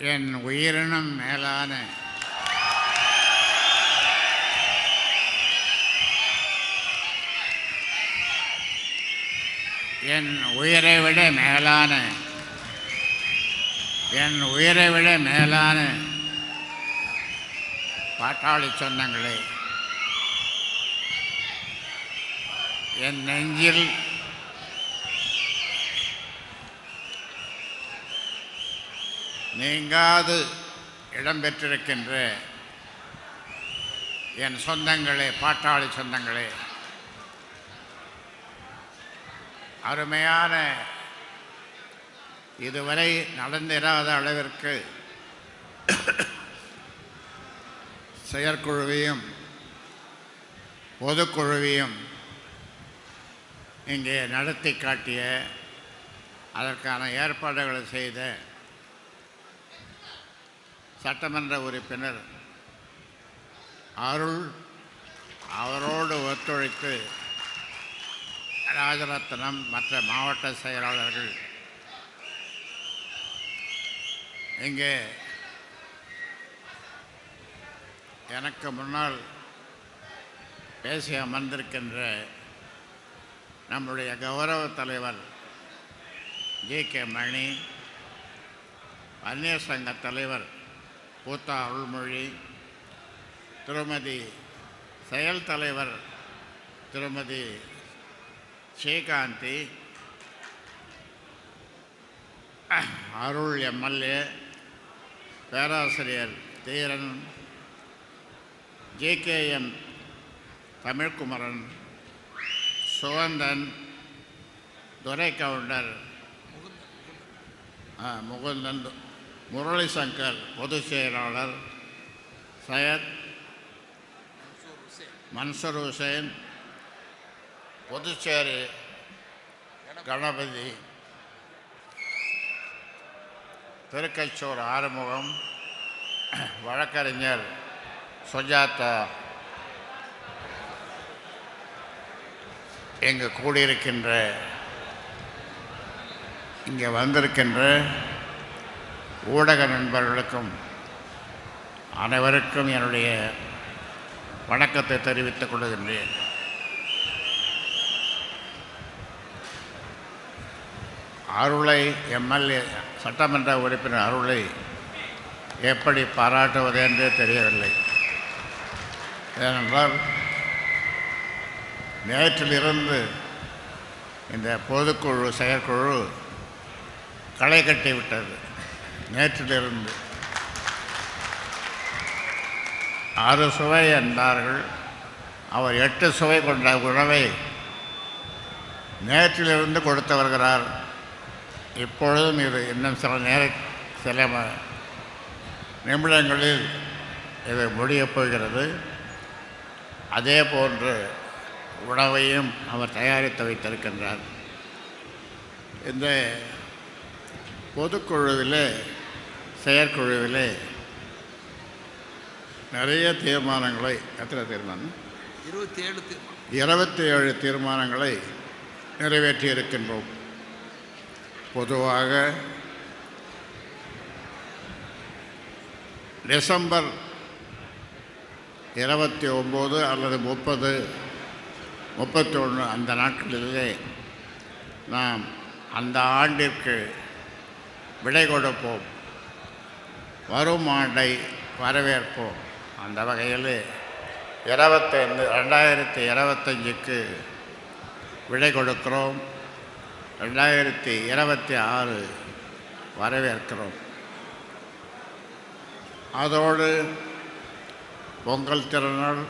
என் உயிரினும் மேலான என் உயிரை விட மேலான என் உயிரை விட மேலான பாட்டாளி சொந்தங்களே என் நெஞ்சில் நீங்காது இடம்பெற்றிருக்கின்ற என் சொந்தங்களே பாட்டாளி சொந்தங்களே. அருமையான இதுவரை நடந்திராத அளவிற்கு செயற்குழுவையும் பொதுக்குழுவையும் இங்கே நடத்தி காட்டிய அதற்கான ஏற்பாடுகளை செய்த சட்டமன்ற உறுப்பினர் அருள் அவரோடு ஒத்துழைத்து ராஜரத்னம் மற்ற மாவட்ட செயலாளர்கள் இங்கே எனக்கு முன்னால் பேசி அமர்ந்திருக்கின்ற நம்முடைய கௌரவ தலைவர் ஜி கே மணி அந்நிய சங்க தலைவர் கூத்தா அருள்மொழி திருமதி செயல் தலைவர் திருமதி ஸ்ரீகாந்தி அருள் எம்எல்ஏ பேராசிரியர் தீரன் ஜேகேஎம் தமிழ்குமரன் சுகந்தன் துரை கவுண்டர் முகுந்தன் முரளி சங்கர் பொதுச் செயலாளர் சையத் மன்சூர் ஹுசேன் புதுச்சேரி கணபதி திருக்கச்சூர் ஆறுமுகம் வழக்கறிஞர் சுஜாதா. இங்கு கூடியிருக்கின்ற இங்கே வந்திருக்கின்ற ஊடக நண்பர்களுக்கும் அனைவருக்கும் என்னுடைய வணக்கத்தை தெரிவித்துக் கொள்கின்றேன். அருளை எம்எல்ஏ சட்டமன்ற உறுப்பினர் அருளை எப்படி பாராட்டுவது என்றே தெரியவில்லை. ஏனென்றால் நேற்றிலிருந்து இந்த பொதுக்குழு செயற்குழு களை கட்டி விட்டது. நேற்றிலிருந்து. ஆறு சுவை என்றார்கள். அவர் எட்டு சுவை கொண்ட உணவை நேற்றிலிருந்து கொடுத்து வருகிறார். இப்பொழுதும் இது இன்னும் சில நேர சில நிமிடங்களில் இது முடியப் போகிறது. அதே போன்று உணவையும் அவர் தயாரித்து வைத்திருக்கின்றார். இந்த பொதுக்குழுவில் செயற்குழுவிலே நிறைய தீர்மானங்களை எத்தனை தீர்மானம்? இருபத்தி ஏழு இருபத்தி ஏழு தீர்மானங்களை நிறைவேற்றி இருக்கின்றோம் பொதுவாக டிசம்பர் இருபத்தி ஒம்பது அல்லது முப்பது முப்பத்தி ஒன்று அந்த நாட்களிலே நாம் அந்த ஆண்டிற்கு விடை கொடுப்போம். வரும் ஆண்டை வரவேற்போம். அந்த வகையில் இருபத்தைந்து ரெண்டாயிரத்தி இருபத்தஞ்சுக்கு விடை கொடுக்கிறோம். ரெண்டாயிரத்தி இருபத்தி ஆறு வரவேற்கிறோம். அதோடு பொங்கல் திருநாள்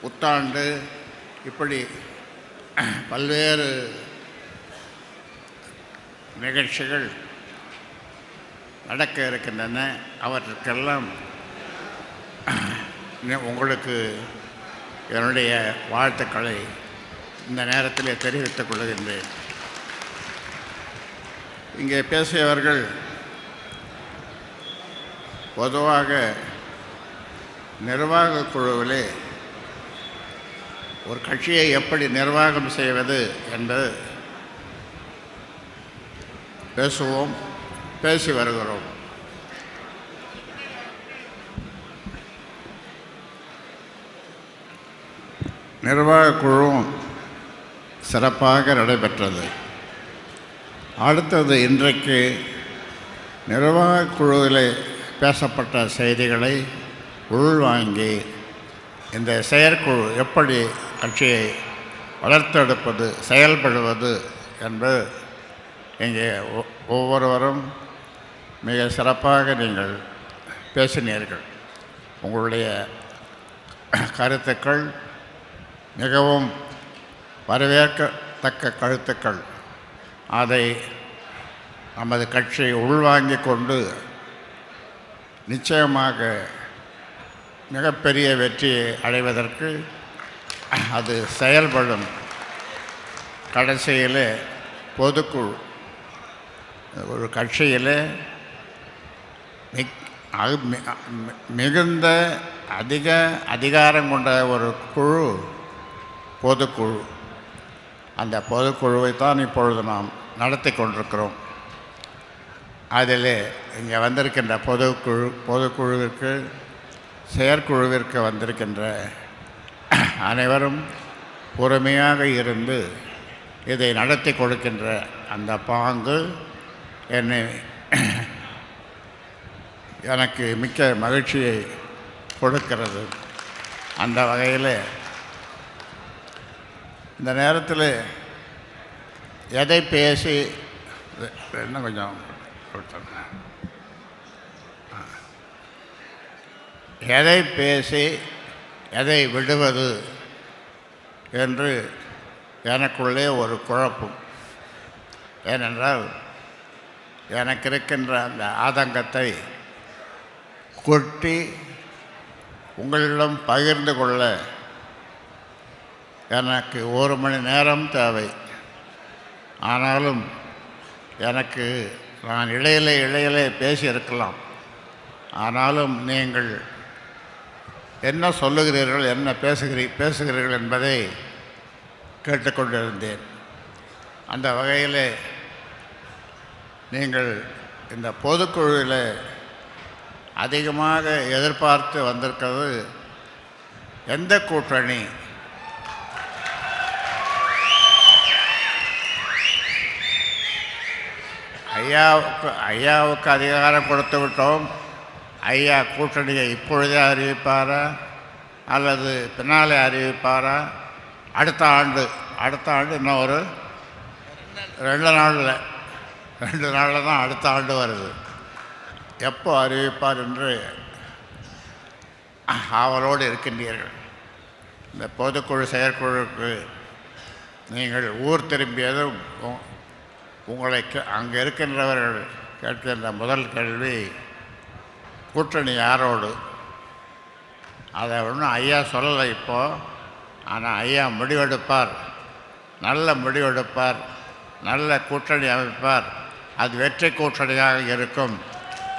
புத்தாண்டு இப்படி பல்வேறு நிகழ்ச்சிகள் நடக்க இருக்கின்றன. அவற்றுக்கெல்லாம் உங்களுக்கு என்னுடைய வாழ்த்துக்களை இந்த நேரத்தில் தெரிவித்துக் கொள்கின்றேன். இங்கே பேசியவர்கள் பொதுவாக நிர்வாக குழுவிலே ஒரு கட்சியை எப்படி நிர்வாகம் செய்வது என்பது பேசுவோம். பேசி வருகிறோம். நிர்வாகக் குழுவும் சிறப்பாக நடைபெற்றது. அடுத்தது இன்றைக்கு நிர்வாகக் குழுவில் பேசப்பட்ட செய்திகளை உள்வாங்கி இந்த செயற்குழு எப்படி கட்சியை வளர்த்தெடுப்பது செயல்படுவது என்று இங்கே ஒ- ஒவ்வொருவரும் மிக சிறப்பாக நீங்கள் பேசினீர்கள். உங்களுடைய கருத்துக்கள் மிகவும் வரவேற்கத்தக்க கருத்துக்கள். அதை நமது கட்சி உள்வாங்கிக் கொண்டு நிச்சயமாக மிகப்பெரிய வெற்றியை அடைவதற்கு அது செயல்படும். கடைசியில் பொதுக்குழு ஒரு கட்சியில் மிக் மிகுந்த அதிக அதிகாரம் கொண்ட ஒரு குழு பொதுக்குழு. அந்த பொதுக்குழுவை தான் இப்பொழுது நாம் நடத்தி கொண்டிருக்கிறோம். அதில் இங்கே வந்திருக்கின்ற பொதுக்குழு பொதுக்குழுவிற்கு செயற்குழுவிற்கு வந்திருக்கின்ற அனைவரும் பொறுமையாக இருந்து இதை நடத்தி கொடுக்கின்ற அந்த பாங்கு என்னை எனக்கு மிக்க மகிழ்ச்சியை கொடுக்கிறது அந்த வகையில் இந்த நேரத்தில் எதை பேசி இன்னும் கொஞ்சம் கொடுத்தேன். எதை பேசி எதை விடுவது என்று எனக்குள்ளே ஒரு குழப்பம் ஏனென்றால் எனக்கு இருக்கின்ற அந்த ஆதங்கத்தை கொட்டி உங்களிடம் பகிர்ந்து கொள்ள எனக்கு ஒரு மணி நேரம் தேவை. ஆனாலும் எனக்கு நான் இடையிலே இடையிலே பேசியிருக்கலாம். ஆனாலும் நீங்கள் என்ன சொல்லுகிறீர்கள் என்ன பேசுகிறீ பேசுகிறீர்கள் என்பதை கேட்டுக்கொண்டிருந்தேன். அந்த வகையில் நீங்கள் இந்த பொதுக்குழுவில் அதிகமாக எதிர்பார்த்து வந்திருக்கிறது எந்த கூட்டணி? ஐயாவுக்கு ஐயாவுக்கு அதிகாரம் கொடுத்து விட்டோம். ஐயா கூட்டணியை இப்பொழுதே அறிவிப்பாரா? அல்லது பின்னாலே அறிவிப்பாரா? அடுத்த ஆண்டு அடுத்த ஆண்டு இன்னும் ஒரு ரெண்டு நாளில் ரெண்டு நாளில் தான் அடுத்த ஆண்டு வருது. எப்போ அறிவிப்பார் என்று ஆவலோடு இருக்கின்றீர்கள். இந்த பொதுக்குழு செயற்குழுக்கு நீங்கள் ஊர் திரும்பியதும் உங்களை கே- அங்கே இருக்கின்றவர்கள் கேட்கின்ற முதல் கேள்வி கூட்டணி யாரோடு? அதை ஒன்றும் ஐயா சொல்லலை இப்போது ஆனால் ஐயா முடிவெடுப்பார். நல்ல முடிவெடுப்பார். நல்ல கூட்டணி அமைப்பார். அது வெற்றி கூட்டணியாக இருக்கும்.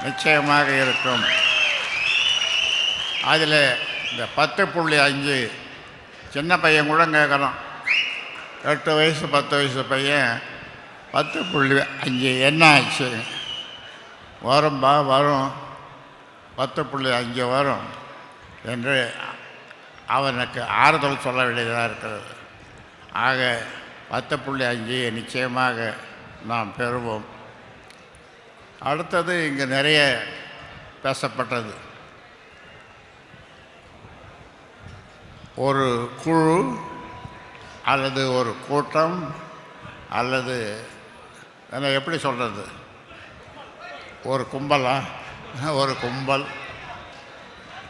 நிச்சயமாக இருக்கும். அதில் இந்த பத்து புள்ளி அஞ்சு சின்ன பையன் கூட கேட்குறான். எட்டு வயசு பத்து வயசு பையன் பத்து புள்ளி அஞ்சு என்ன ஆச்சு வரும்பா வரும். பத்து புள்ளி அஞ்சு வரும் என்று அவனுக்கு ஆறுதல் சொல்ல வேண்டியதாக இருக்கிறது. ஆக பத்து புள்ளி அஞ்சு நிச்சயமாக நாம் பெறுவோம். அடுத்தது இங்கே நிறைய பேசப்பட்டது. ஒரு குழு அல்லது ஒரு கூட்டம் அல்லது என்ன எப்படி சொல்கிறது ஒரு கும்பலா? ஒரு கும்பல்.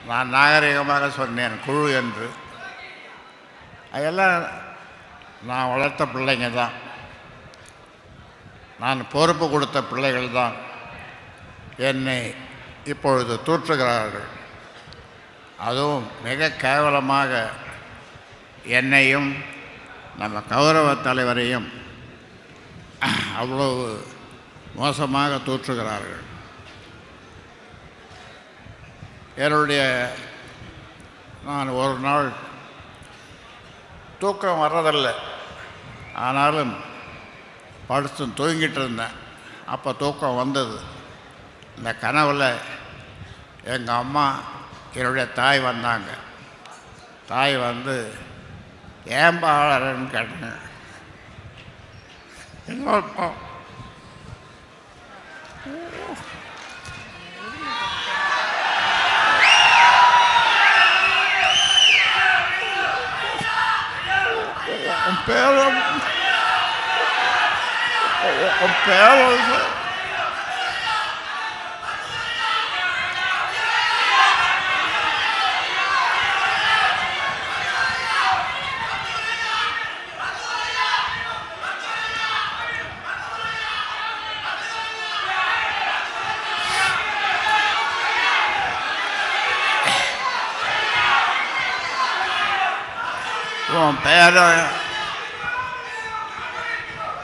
நான் நாகரிகமாக சொன்னேன் குழு என்று. அதெல்லாம் நான் வளர்த்த பிள்ளைங்க தான். நான் பொறுப்பு கொடுத்த பிள்ளைகள் தான். என்னை இப்பொழுது தூற்றுகிறார்கள். அதுவும் மிக கேவலமாக என்னையும் நம்ம கௌரவ தலைவரையும் அவ்வளவு மோசமாக தூற்றுகிறார்கள். என்னுடைய நான் ஒரு நாள் தூக்கம் வர்றதில்லை. ஆனாலும் படுத்து தூங்கிட்டு இருந்தேன். அப்போ தூக்கம் வந்தது. இந்த கனவில் எங்கள் அம்மா என்னுடைய தாய் வந்தாங்க. தாய் வந்து ஏன்பா கேட்டேன் கேட்டாங்க. என்னப்பா உன் பேரம் பேரும்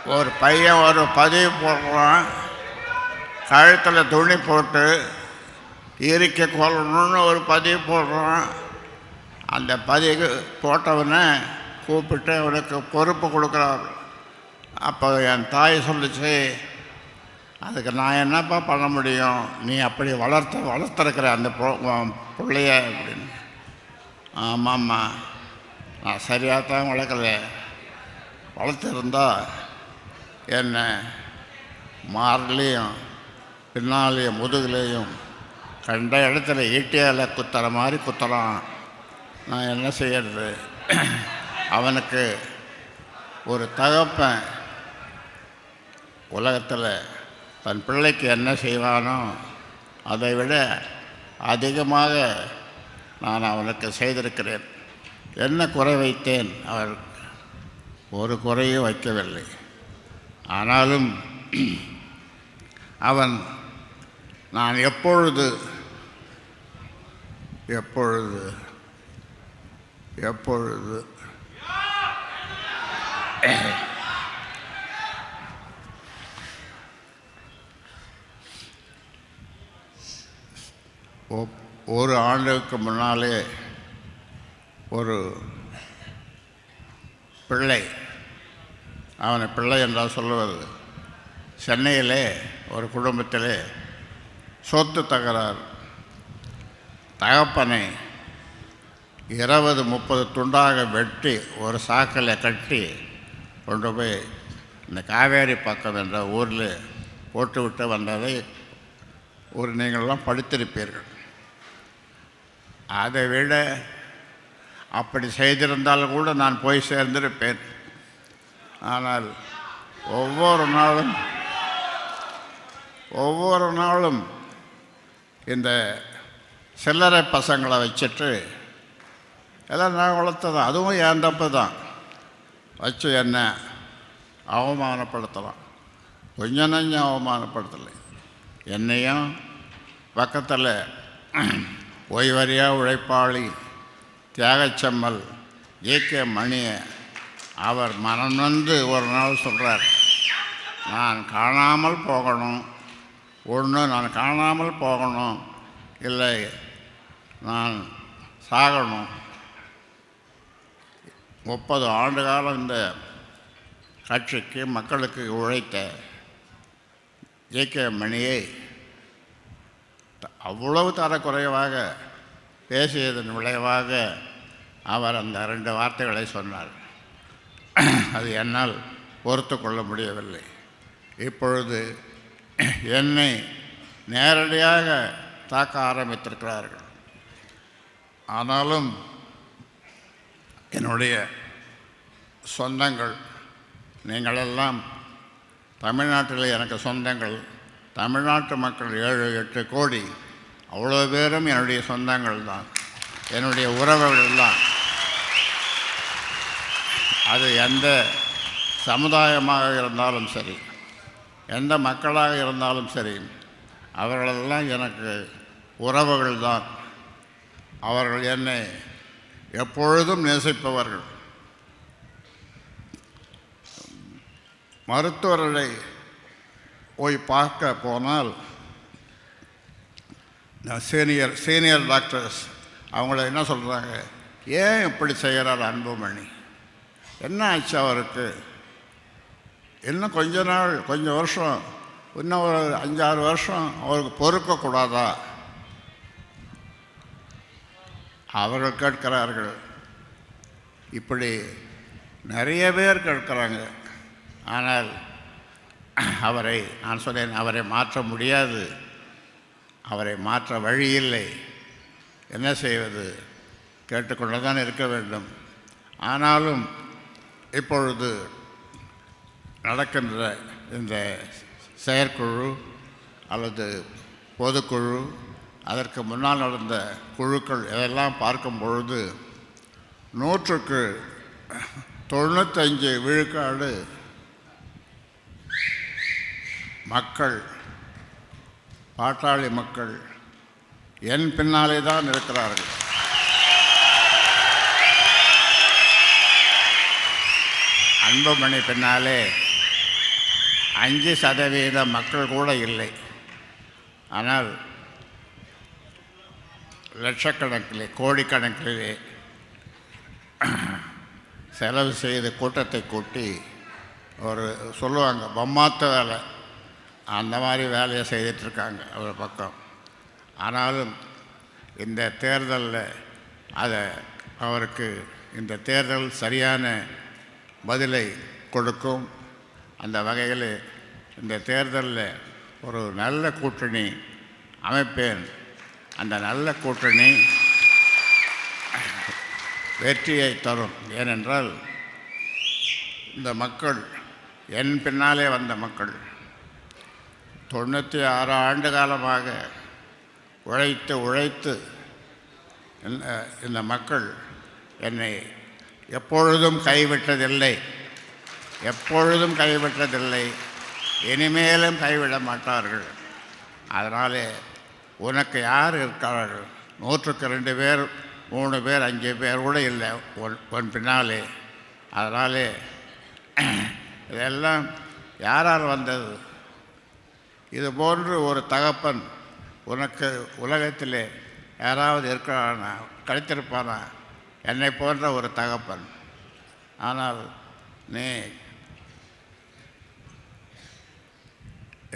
ஒரு பையன் ஒரு பதிவு போடுறான். கழுத்தில் துணி போட்டு இறுக்க கொள்ளணும்னு ஒரு பதிவு போடுறான். அந்த பதிவு போட்டவனை கூப்பிட்டு அவனுக்கு பொறுப்பு கொடுக்குறாரு. அப்போ என் தாய் சொல்லிச்சு அதுக்கு நான் என்னப்பா பண்ண முடியும்? நீ அப்படி வளர்த்து வளர்த்துருக்குற அந்த பிள்ளைய அப்படின்னு. ஆமாம்மா. நான் சரியாக தான் வளர்க்கல. வளர்த்துருந்தா என்ன மார்லேயும் பின்னாலேயும் முதுகுலேயும் கண்ட இடத்துல ஈட்டியால் குத்துற மாதிரி குத்துறான் நான் என்ன செய்யறது? அவனுக்கு ஒரு தகப்பன் உலகத்தில் தன் பிள்ளைக்கு என்ன செய்வானோ அதை விட அதிகமாக நான் அவனுக்கு செய்திருக்கிறேன். என்ன குறை வைத்தேன்? அவர் ஒரு குறையும் வைக்கவில்லை. ஆனாலும் அவன் நான் எப்பொழுது எப்பொழுது எப்பொழுது ஒரு ஆண்டுக்கு முன்னாலே ஒரு பிள்ளை. அவனை பிள்ளை என்றால் சொல்லுவது சென்னையிலே ஒரு குடும்பத்திலே சொத்து தகராறு. தகப்பனை இருபது முப்பது துண்டாக வெட்டி ஒரு சாக்கில் கட்டி கொண்டு போய் இந்த காவேரி பக்கம் என்ற ஊரில் போட்டுவிட்டு வந்ததை ஒரு நீங்கள்லாம் படித்திருப்பீர்கள். அதை விட அப்படி செய்திருந்தால் கூட நான் போய் சேர்ந்திருப்பேன். ஆனால் ஒவ்வொரு நாளும் ஒவ்வொரு நாளும் இந்த சில்லறை பசங்களை வச்சுட்டு எல்லாம் நான் வளர்த்ததான் அதுவும் என் தப்பு தான் வச்சு என்ன அவமானப்படுத்தலாம். கொஞ்சம் நஞ்சம் அவமானப்படுத்தலை. என்னையும் பக்கத்தில் ஓய்வறியா உழைப்பாளி தியாகச்சம்மல் ஏகே மணியை. அவர் மனம் வந்து ஒரு நாள் சொல்கிறார் நான் காணாமல் போகணும். ஒன்று நான் காணாமல் போகணும். இல்லை நான் சாகணும். முப்பது ஆண்டு காலம் இந்த கட்சிக்கு மக்களுக்கு உழைத்த ஏகே மணியை அவ்வளவு தரக்குறைவாக பேசியதன் விளைவாக அவர் அந்த ரெண்டு வார்த்தைகளை சொன்னார். அது என்னால் பொறுத்து கொள்ள முடியவில்லை. இப்பொழுது என்னை நேரடியாக தாக்க ஆரம்பித்திருக்கிறார்கள். ஆனாலும் என்னுடைய சொந்தங்கள் நீங்களெல்லாம் தமிழ்நாட்டில் எனக்கு சொந்தங்கள். தமிழ்நாட்டு மக்கள் ஏழு எட்டு கோடி. அவ்வளோ பேரும் என்னுடைய சொந்தங்கள் தான். என்னுடைய உறவுகள் தான். அது எந்த சமுதாயமாக இருந்தாலும் சரி எந்த மக்களாக இருந்தாலும் சரி அவர்களெல்லாம் எனக்கு உறவுகள் தான். அவர்கள் என்னை எப்பொழுதும் நேசிப்பவர்கள். மருத்துவர்களை போய் பார்க்க போனால் சீனியர் சீனியர் டாக்டர்ஸ் அவங்கள என்ன சொல்கிறாங்க ஏன் இப்படி செய்கிறார் அன்புமணி? என்ன ஆச்சு அவருக்கு? இன்னும் கொஞ்ச நாள் கொஞ்சம் வருஷம் இன்னும் ஒரு அஞ்சாறு வருஷம் அவருக்கு பொறுக்கக்கூடாதா? அவர்கள் கேட்கிறார்கள். இப்படி நிறைய பேர் கேட்கிறாங்க. ஆனால் அவரை நான் சொன்னேன் அவரை மாற்ற முடியாது. அவரை மாற்ற வழி இல்லை என்ன செய்வது? கேட்டுக்கொண்டு தான் இருக்க வேண்டும். ஆனாலும் இப்பொழுது நடக்கின்ற இந்த செயற்குழு அல்லது பொதுக்குழு அதற்கு முன்னால் நடந்த குழுக்கள் இதெல்லாம் பார்க்கும் பொழுது நூற்றுக்கு தொண்ணூத்தஞ்சு விழுக்காடு மக்கள் பாட்டாளி மக்கள் என் பின்னாலே தான் இருக்கிறார்கள். அன்புமணி பின்னாலே அஞ்சு சதவீத மக்கள் கூட இல்லை. ஆனால் லட்சக்கணக்கிலே கோடிக்கணக்கிலே செலவு செய்து கூட்டத்தை கூட்டி ஒரு சொல்லுவாங்க பொம்மாத்த வேலை அந்த மாதிரி வேலையை செய்துட்ருக்காங்க ஒரு பக்கம். ஆனாலும் இந்த தேர்தலில் அதை அவருக்கு இந்த தேர்தல் சரியான பதிலை கொடுக்கும். அந்த வகையில் இந்த தேர்தலில் ஒரு நல்ல கூட்டணி அமைப்பேன். அந்த நல்ல கூட்டணி வெற்றியை தரும். ஏனென்றால் இந்த மக்கள் என் பின்னாலே வந்த மக்கள் தொண்ணூற்றி ஆறு ஆண்டு காலமாக உழைத்து உழைத்து இந்த- இந்த மக்கள் என்னை எப்பொழுதும் கைவிட்டதில்லை எப்பொழுதும் கைவிட்டதில்லை இனிமேலும் கைவிட மாட்டார்கள். அதனாலே உனக்கு யார் இருக்கிறார்கள் நூற்றுக்கு ரெண்டு பேர் மூணு பேர் அஞ்சு பேர் கூட இல்லை ஒன் ஒன் பின்னாலே. அதனாலே இதெல்லாம் யார் யார் வந்தது? இது போன்று ஒரு தகப்பன் உனக்கு உலகத்திலே யாராவது இருக்கிறானா கிடைத்திருப்பானா என்னை போன்ற ஒரு தகப்பன். ஆனால் நீ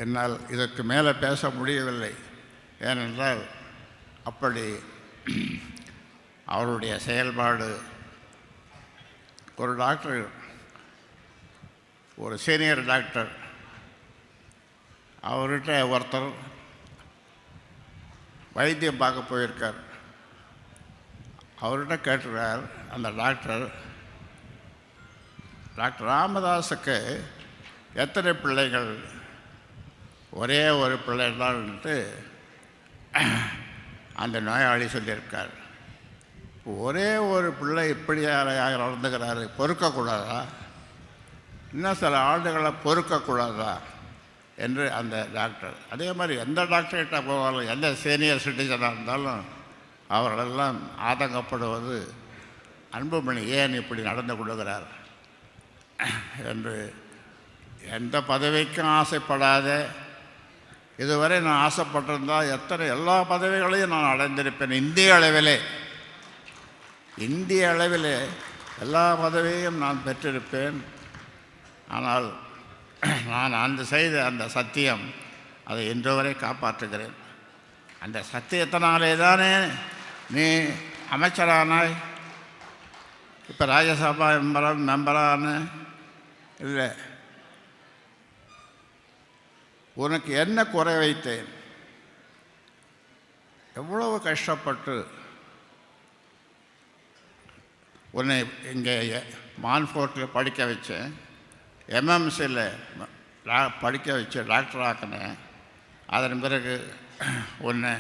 என்னால் இதற்கு மேலே பேச முடியவில்லை. ஏனென்றால் அப்படி அவருடைய செயல்பாடு ஒரு டாக்டர் ஒரு சீனியர் டாக்டர் அவர்கிட்ட ஒருத்தர் வைத்தியம் பார்க்க போயிருக்கார். அவர்கிட்ட கேட்டுறார் அந்த டாக்டர் டாக்டர் ராமதாஸுக்கு எத்தனை பிள்ளைகள்? ஒரே ஒரு பிள்ளை தான்ட்டு அந்த நோயாளி சொல்லியிருக்கார். ஒரே ஒரு பிள்ளை இப்படி நடந்துக்கிறாரு பொறுக்கக்கூடாதா? இன்னும் சில ஆண்டுகளை பொறுக்கக்கூடாதா? என்று அந்த டாக்டர் அதே மாதிரி எந்த டாக்டர்கிட்ட போவாலும் எந்த சீனியர் சிட்டிசனாக இருந்தாலும் அவர்களெல்லாம் ஆதங்கப்படுவது அன்புமணி ஏன் இப்படி நடந்து கொள்கிறார் என்று எந்த பதவிக்கும் ஆசைப்படாத இதுவரை நான் ஆசைப்பட்டிருந்தால் எத்தனை எல்லா பதவிகளையும் நான் அடைந்திருப்பேன் இந்திய அளவிலே. இந்திய அளவிலே எல்லா பதவியையும் நான் பெற்றிருப்பேன். ஆனால் நான் அந்த செய்த அந்த சத்தியம் அதை இன்று வரை காப்பாற்றுகிறேன். அந்த சத்தியத்தினாலே தானே நீ அமைச்சரானாய். இப்போ ராஜ்யசபா மெம்பரம் மெம்பரான இல்லை. உனக்கு என்ன குறை வைத்தேன்? எவ்வளவு கஷ்டப்பட்டு உன்னை இங்கே மான்ஃபோர்ட்டில் படிக்க வச்சேன். எம்எம்சியில் படிக்க வச்சு டாக்டர் ஆக்கினேன் அதன் பிறகு உன்னை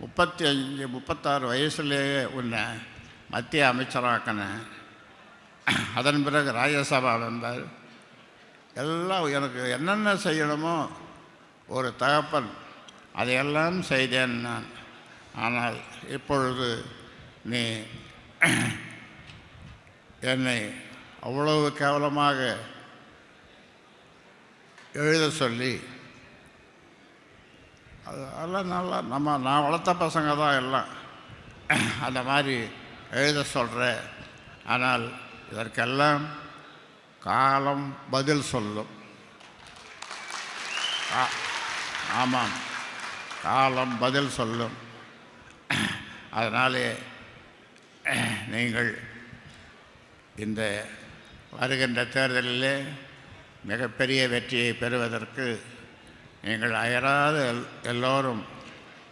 முப்பத்தி அஞ்சு முப்பத்தாறு வயசுலேயே உன்னை மத்திய அமைச்சராக்கினேன் அதன் பிறகு ராஜ்யசபா மெம்பர் எல்லாம் எனக்கு என்னென்ன செய்யணுமோ ஒரு தகப்பன் அதையெல்லாம் செய்தேன் நான். ஆனால் இப்பொழுது நீ என்னை அவ்வளவு கேவலமாக எழுத சொல்லி. அது அதெல்லாம் நல்லா நம்ம நான் வளர்த்த பசங்க தான் எல்லாம். அந்த மாதிரி எழுத சொல்கிற ஆனால் இதற்கெல்லாம் காலம் பதில் சொல்லும். ஆ- ஆமாம். காலம் பதில் சொல்லும். அதனாலே நீங்கள் இந்த வருகின்ற தேர்தலிலே மிகப்பெரிய வெற்றியை பெறுவதற்கு நீங்கள் அயராது எல் எல்லோரும்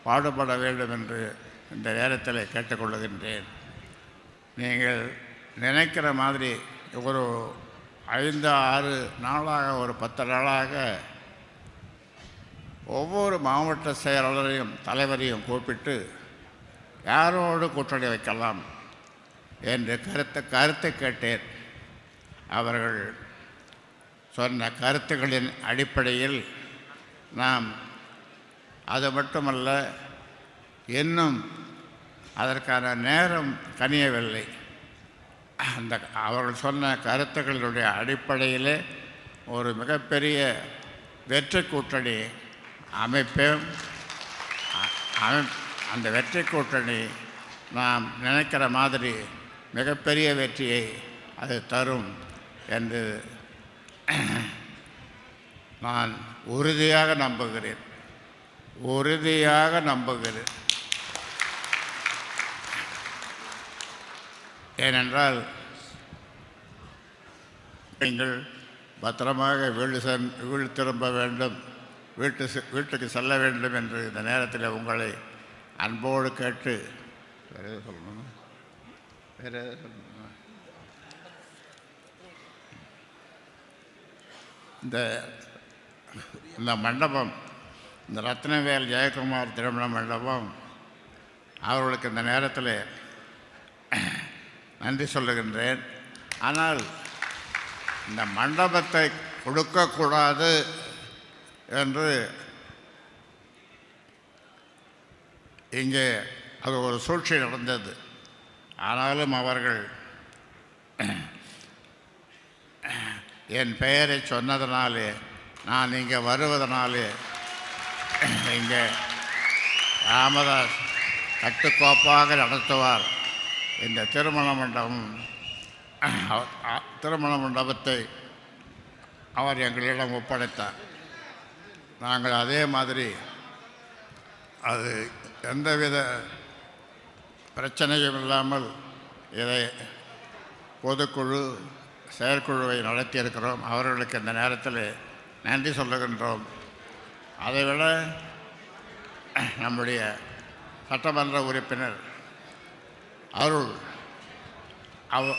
பாடுபட வேண்டும் என்று இந்த நேரத்தில் கேட்டுக்கொள்ளுகின்றேன். நீங்கள் நினைக்கிற மாதிரி ஒரு ஐந்து ஆறு நாளாக ஒரு பத்து நாளாக ஒவ்வொரு மாவட்ட செயலாளரையும் தலைவரையும் கூப்பிட்டு யாரோடு கூட்டணி வைக்கலாம்? என்று கருத்தை கருத்தை கேட்டேன். அவர்கள் சொன்ன கருத்துக்களின் அடிப்படையில் நாம் அது மட்டுமல்ல இன்னும் அதற்கான நேரம் கனியவில்லை. அந்த அவர்கள் சொன்ன கருத்துக்களினுடைய அடிப்படையிலே ஒரு மிகப்பெரிய வெற்றி கூட்டணி அமைப்பேன். அமை- அந்த வெற்றி கூட்டணி நாம் நினைக்கிற மாதிரி மிகப்பெரிய வெற்றியை அது தரும் என்று நான் உறுதியாக நம்புகிறேன். உறுதியாக நம்புகிறேன். ஏனென்றால் நீங்கள் பத்திரமாக வீடு சென் வீடு திரும்ப வேண்டும். வீட்டு செ- வீட்டுக்கு செல்ல வேண்டும் என்று இந்த நேரத்தில் உங்களை அன்போடு கேட்டு வேறு எதாவது வேறு எதாவது சொல்லணும்? இந்த இந்த மண்டபம் இந்த ரத்னவேல் ஜெயக்குமார் திருமண மண்டபம் அவர்களுக்கு இந்த நேரத்தில் நன்றி சொல்லுகின்றேன். ஆனால் இந்த மண்டபத்தை கொடுக்கக்கூடாது என்று இங்கே அது ஒரு சூழ்ச்சி நடந்தது. ஆனாலும் அவர்கள் என் பெயரை சொன்னதனாலே நான் இங்கே வருவதனாலே இங்கே ராமதாஸ் கட்டுக்கோப்பாக நடத்துவார். இந்த திருமண மண்டபம் திருமண மண்டபத்தை அவர் எங்களிடம் ஒப்படைத்தார். நாங்கள் அதே மாதிரி அது எந்தவித பிரச்சனையும் இல்லாமல் இதை பொதுக்குழு செயற்குழுவை நடத்தியிருக்கிறோம். அவர்களுக்கு இந்த நேரத்தில் நன்றி சொல்லுகின்றோம். அதைவிட நம்முடைய சட்டமன்ற உறுப்பினர் அருள் அவ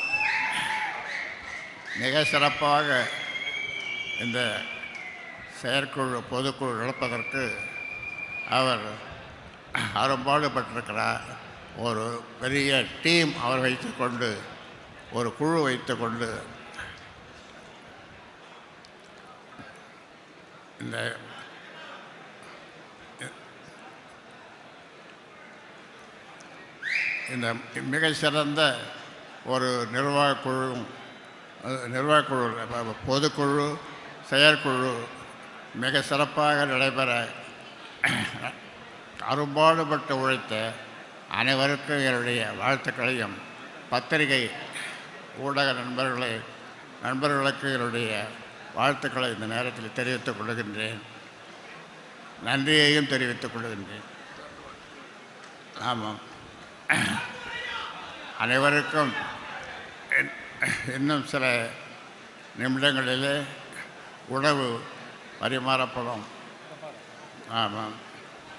மிக சிறப்பாக இந்த செயற்குழு பொதுக்குழு நடப்பதற்கு அவர் அரும்பாடுபட்டிருக்கிறார். ஒரு பெரிய டீம் அவர் வைத்துக்கொண்டு ஒரு குழு வைத்துக்கொண்டு இந்த இந்த மிக சிறந்த ஒரு நிர்வாகக் குழு நிர்வாகக்குழு பொதுக்குழு செயற்குழு மிக சிறப்பாக நடைபெற அரும்பாடுபட்டு உழைத்த அனைவருக்கும் என்னுடைய வாழ்த்துக்களையும் பத்திரிகை ஊடக நண்பர்களை நண்பர்களுக்கு என்னுடைய வாழ்த்துக்களை இந்த நேரத்தில் தெரிவித்துக் கொள்கின்றேன். நன்றியையும் தெரிவித்துக் கொள்கின்றேன். ஆமாம். அனைவருக்கும் இன்னும் சில நிமிடங்களிலே உணவு பரிமாறப்படும். ஆமாம்.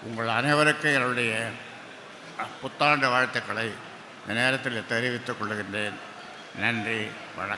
உங்கள் அனைவருக்கும் என்னுடைய புத்தாண்டு வாழ்த்துக்களை இந்த நேரத்தில் தெரிவித்துக் கொள்கின்றேன். நன்றி. வணக்கம்.